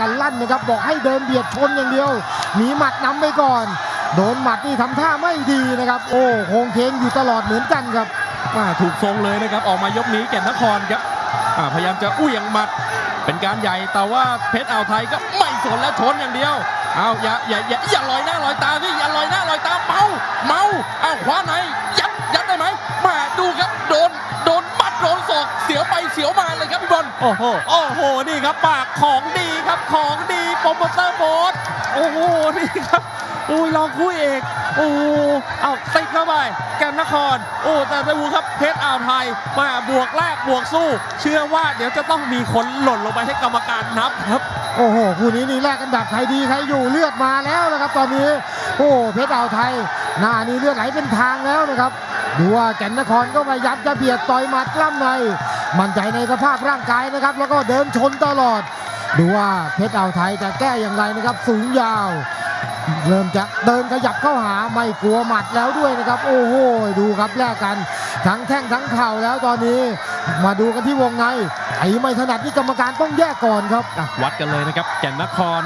กันลั่นนะครับบอกให้เดินเบียดชนอย่างเดียวหนีหมัดนำไปก่อน โดนหมัดนี่ทำท่าไม่ดีนะครับ โอ้โคงเคงอยู่ตลอดเหมือนกันครับอ่าถูกทรงเลยนะครับออกมายกนี้แก่นนครครับพยายามจะอุ้ยงหมัด เป็นการใหญ่แต่ว่าเพชรอ่าวไทยก็ไม่สนแล้วชนอย่างเดียวเอาอย่าอย่าอย่าอย่าลอยหน้าลอยตาสิอย่าลอยหน้าลอยตาเมาเมาเอาขวาไหนยัดยัดได้ไหมมาดูครับ เสียวไปเสียวมาเลยครับพี่บอลโอ้โหโอ้โหนี่ครับปากของดีครับของดีโปรโมเตอร์โบสโอ้โหนี่ครับอุ้ยลองคู่เอกโอ้โหเอาติดเข้าไปแกนนคร โอ้แต่ดูครับเพชรอ่าวไทยมาบวกแรกบวกสู้ เชื่อว่าเดี๋ยวจะต้องมีคนหล่นลงไปให้กรรมการนับครับ โอ้โหคู่นี้นี่แลกกันแบบใครดีใครอยู่เลือดมาแล้วนะครับ ตอนนี้ โอ้เพชรอ่าวไทยหน้านี้เลือดไหลเป็นทางแล้วนะครับ ดูว่าแก่นนครก็พยายามจะเบียดต่อยหมัดกล้ำใน มั่นใจในสภาพร่างกายนะครับ แล้วก็เดินชนตลอด ดูว่าเพชรอ่าวไทยจะแก้อย่างไรนะครับ สูงยาว เริ่มจะเดินขยับเข้าหาไม่กลัวหมัดแล้วด้วยนะครับ โอ้โหดูครับแลกกันทั้งแข้งทั้งเข่าแล้วตอนนี้ มาดูกันที่วงในไอ้ไม่ถนัดนี่กรรมการต้องแยกก่อนครับ วัดกันเลยนะครับแก่นนคร